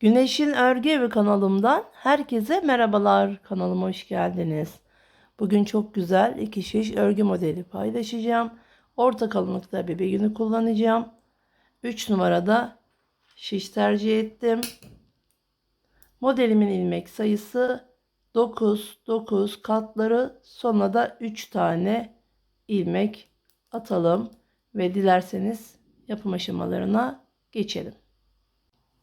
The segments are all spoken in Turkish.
Güneşin Örgü Evi kanalımdan herkese merhabalar. Kanalıma hoş geldiniz. Bugün çok güzel iki şiş örgü modeli paylaşacağım. Orta kalınlıkta bir yünü kullanacağım. 3 numarada şiş tercih ettim. Modelimin ilmek sayısı 9 9 katları sonuna da 3 tane ilmek atalım ve dilerseniz yapım aşamalarına geçelim.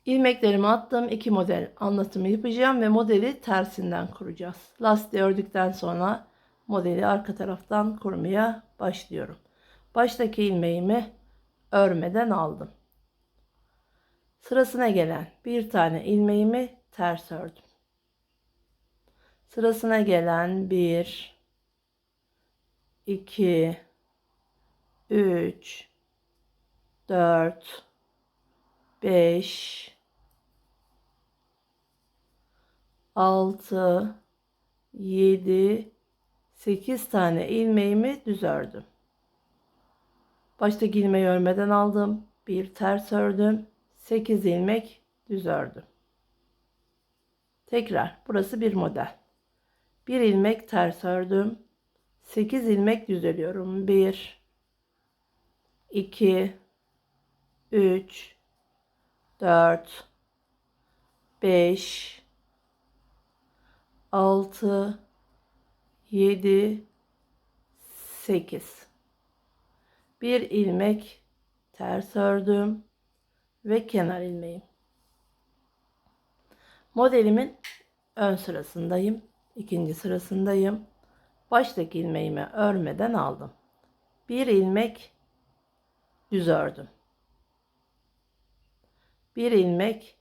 İlmeklerimi attım. iki model anlatımı yapacağım ve modeli tersinden kuracağız. Lastiği ördükten sonra modeli arka taraftan kurmaya başlıyorum. Baştaki ilmeğimi örmeden aldım. Sırasına gelen bir tane ilmeğimi ters ördüm. Sırasına gelen 1 2 3 4 5 6 7 8 tane ilmeğimi düz ördüm. Baştaki ilmeği örmeden aldım. Bir ters ördüm. 8 ilmek düz ördüm. Tekrar burası bir model. Bir ilmek ters ördüm. 8 ilmek düz örüyorum. 1 2 3 4 5 6 7 8 bir ilmek ters ördüm ve kenar ilmeğim. Modelimin ön sırasındayım ikinci sırasındayım. Baştaki ilmeğimi örmeden aldım. Bir ilmek düz ördüm. Bir ilmek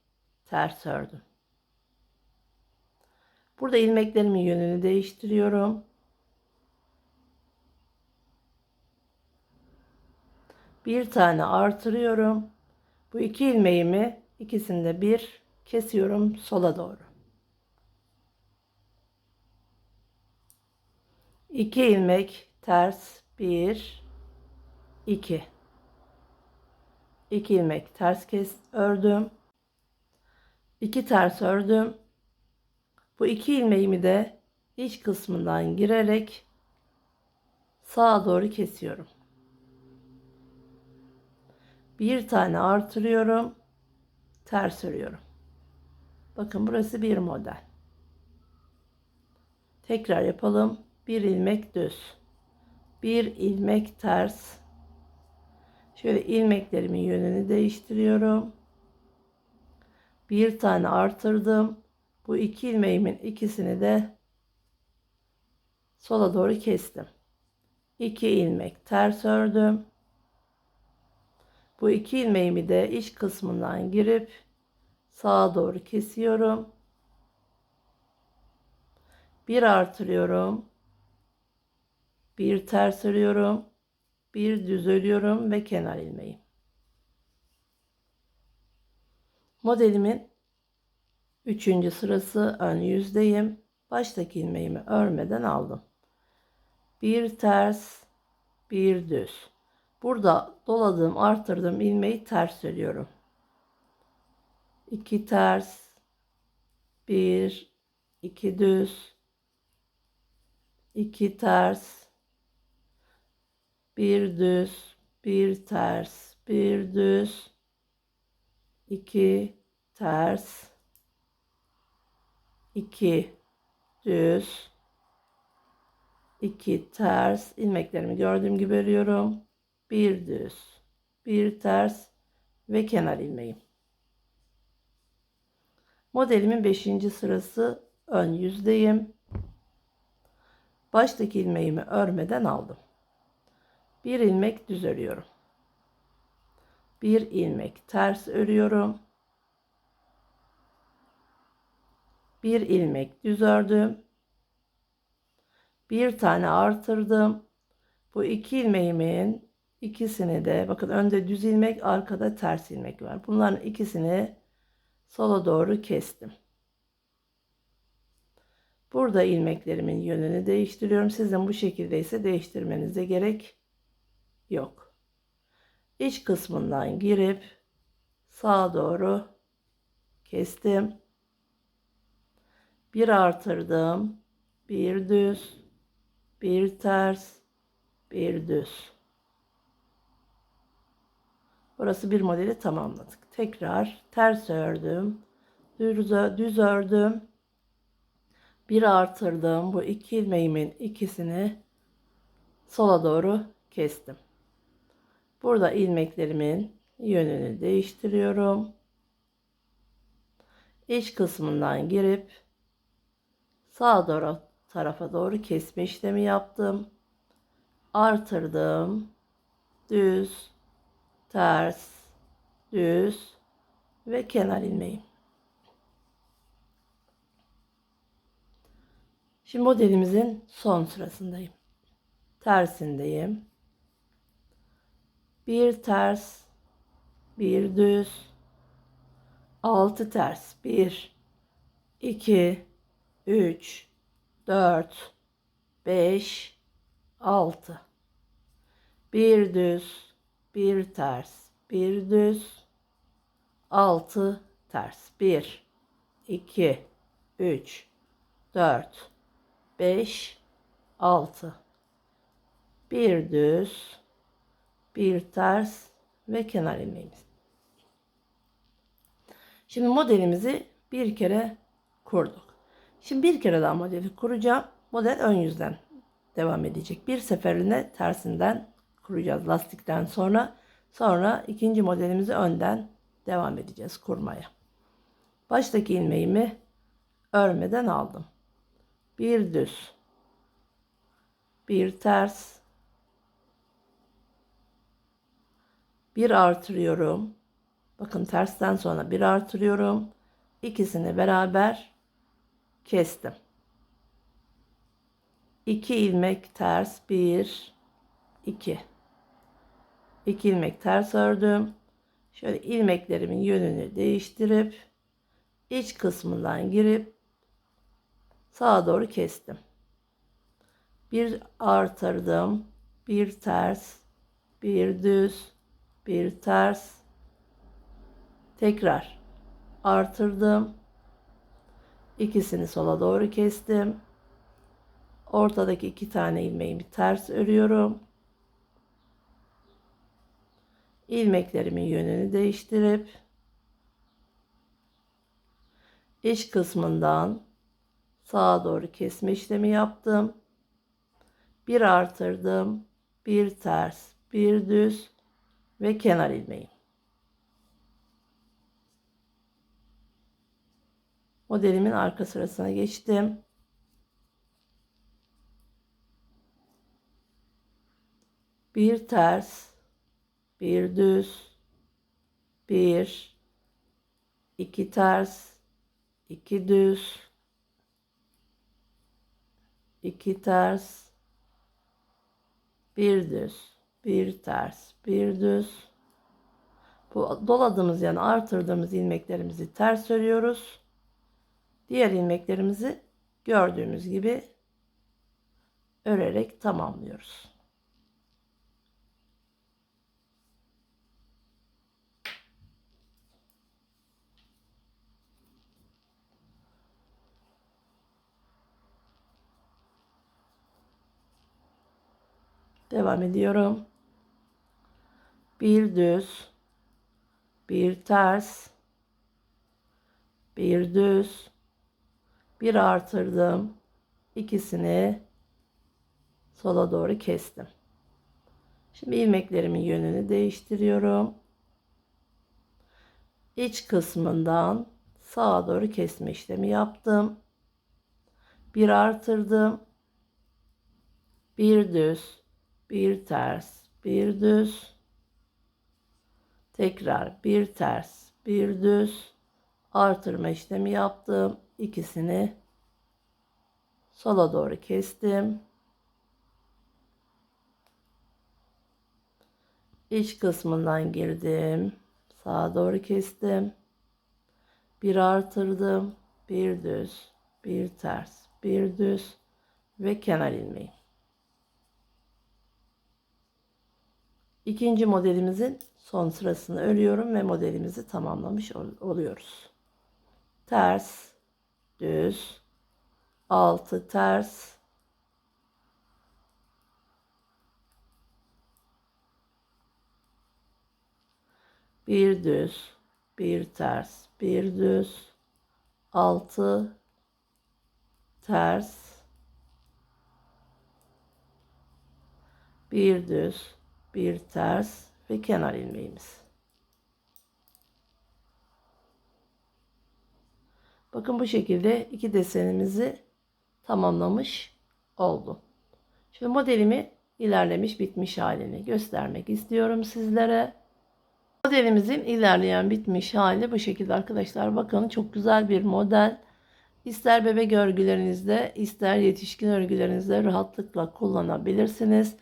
ters ördüm Burada ilmeklerimin yönünü değiştiriyorum. Bir tane artırıyorum. Bu iki ilmeğimi ikisinde bir kesiyorum sola doğru. İki ilmek ters bir iki iki ilmek ters kes ördüm. iki ters ördüm bu iki ilmeğimi de iç kısmından girerek sağa doğru kesiyorum. Bir tane artırıyorum. Ters örüyorum. Bakın burası bir model. Tekrar yapalım. Bir ilmek düz. Bir ilmek ters. Şöyle ilmeklerimin yönünü değiştiriyorum. Bir tane artırdım. Bu iki ilmeğimin ikisini de sola doğru kestim. 2 ilmek ters ördüm. Bu iki ilmeğimi de iç kısmından girip sağa doğru kesiyorum. Bir artırıyorum. Bir ters örüyorum. Bir düz örüyorum ve kenar ilmeği. Modelimin Üçüncü sırası ön yüzdeyim. Baştaki ilmeğimi örmeden aldım. Bir ters, bir düz. Burada doladığım, arttırdığım ilmeği ters örüyorum. İki ters, bir, iki düz, iki ters, bir düz, bir ters, bir düz, iki ters, 2 düz 2 ters ilmeklerimi gördüğüm gibi örüyorum. Bir düz, bir ters ve kenar ilmeğim. Modelimin 5. sırası ön yüzdeyim. Baştaki ilmeğimi örmeden aldım. Bir ilmek düz örüyorum. Bir ilmek ters örüyorum. Bir ilmek düz ördüm. Bir tane artırdım. Bu iki ilmeğimin ikisini de bakın önde düz ilmek arkada ters ilmek var. Bunların ikisini sola doğru kestim. Burada ilmeklerimin yönünü değiştiriyorum. Sizin bu şekilde ise değiştirmenize gerek yok. İç kısmından girip sağa doğru kestim. Bir artırdım. Bir düz. Bir ters. Bir düz. Burası bir modeli tamamladık. Tekrar ters ördüm. Düz, düz ördüm. Bir artırdım. Bu iki ilmeğimin ikisini sola doğru kestim. Burada ilmeklerimin yönünü değiştiriyorum. İç kısmından girip sağa doğru tarafa doğru kesme işlemi yaptım. Artırdım. Düz, ters, düz ve kenar ilmeğim. Şimdi modelimizin son sırasındayım. Tersindeyim. Bir ters, bir düz, altı ters. Bir, iki, üç, dört, beş, altı. Bir düz, bir ters, bir düz, altı ters. Bir, iki, üç, dört, beş, altı. Bir düz, bir ters ve kenar ilmeğimiz. Şimdi modelimizi bir kere kurduk. Şimdi bir kere daha modeli kuracağım. Model ön yüzden devam edecek. Bir seferine tersinden kuracağız lastikten sonra. Sonra ikinci modelimizi önden devam edeceğiz kurmaya. Baştaki ilmeğimi örmeden aldım. Bir düz. Bir ters. Bir artırıyorum. Bakın tersten sonra bir artırıyorum. İkisini beraber kestim. 2 ilmek ters 1 2 2 ilmek ters ördüm. Şöyle ilmeklerimin yönünü değiştirip iç kısmından girip sağa doğru kestim. Bir artırdım, bir ters, bir düz, bir ters. Tekrar artırdım. İkisini sola doğru kestim. Ortadaki iki tane ilmeğimi ters örüyorum. ilmeklerimin yönünü değiştirip iç kısmından sağa doğru kesme işlemi yaptım. Bir artırdım, bir ters, bir düz ve kenar ilmeği. Modelimin arka sırasına geçtim. Bir ters, bir düz, bir, iki ters, iki düz, iki ters, bir düz, bir ters, bir düz. Bu doladığımız yani artırdığımız ilmeklerimizi ters örüyoruz. Diğer ilmeklerimizi gördüğümüz gibi örerek tamamlıyoruz. Devam ediyorum. Bir düz, bir ters, bir düz, bir artırdım. İkisini sola doğru kestim. Şimdi ilmeklerimin yönünü değiştiriyorum. İç kısmından sağa doğru kesme işlemi yaptım. Bir artırdım. Bir düz, bir ters, bir düz. Tekrar bir ters, bir düz. Artırma işlemi yaptım. İkisini sola doğru kestim. İç kısmından girdim. Sağa doğru kestim. Bir artırdım. Bir düz, bir ters, bir düz ve kenar ilmeği. İkinci modelimizin son sırasını örüyorum ve modelimizi tamamlamış oluyoruz. ters, düz, 6 ters, bir düz, bir ters, bir düz, 6 ters, bir düz, bir ters ve kenar ilmeğimiz. Bakın bu şekilde iki desenimizi tamamlamış oldum. Şimdi modelimi ilerlemiş bitmiş halini göstermek istiyorum sizlere. Modelimizin ilerleyen bitmiş hali bu şekilde arkadaşlar. Bakın çok güzel bir model. İster bebek örgülerinizde ister yetişkin örgülerinizde rahatlıkla kullanabilirsiniz.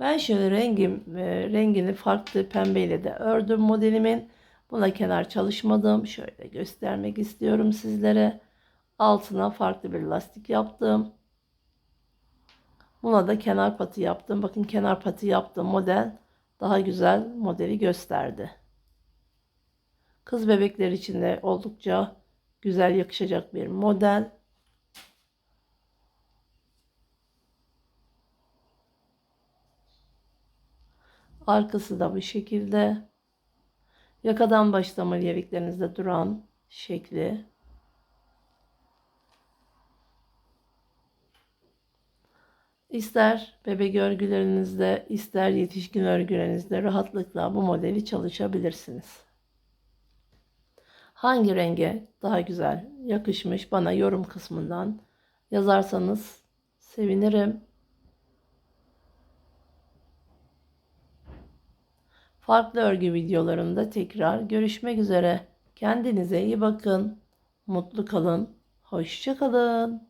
Ben şöyle rengim, e, rengini farklı pembeyle de ördüm modelimin. Buna kenar çalışmadım. Şöyle göstermek istiyorum sizlere. Altına farklı bir lastik yaptım. Buna da kenar patı yaptım. Bakın kenar patı yaptığım model daha güzel modeli gösterdi. Kız bebekler için de oldukça güzel yakışacak bir model. Arkası da bu şekilde. Yakadan başlama yeriklerinizde duran şekli. İster bebek örgülerinizde, ister yetişkin örgülerinizde rahatlıkla bu modeli çalışabilirsiniz. Hangi renge daha güzel yakışmış bana yorum kısmından yazarsanız sevinirim. Farklı örgü videolarımda tekrar görüşmek üzere. Kendinize iyi bakın. Mutlu kalın. Hoşça kalın.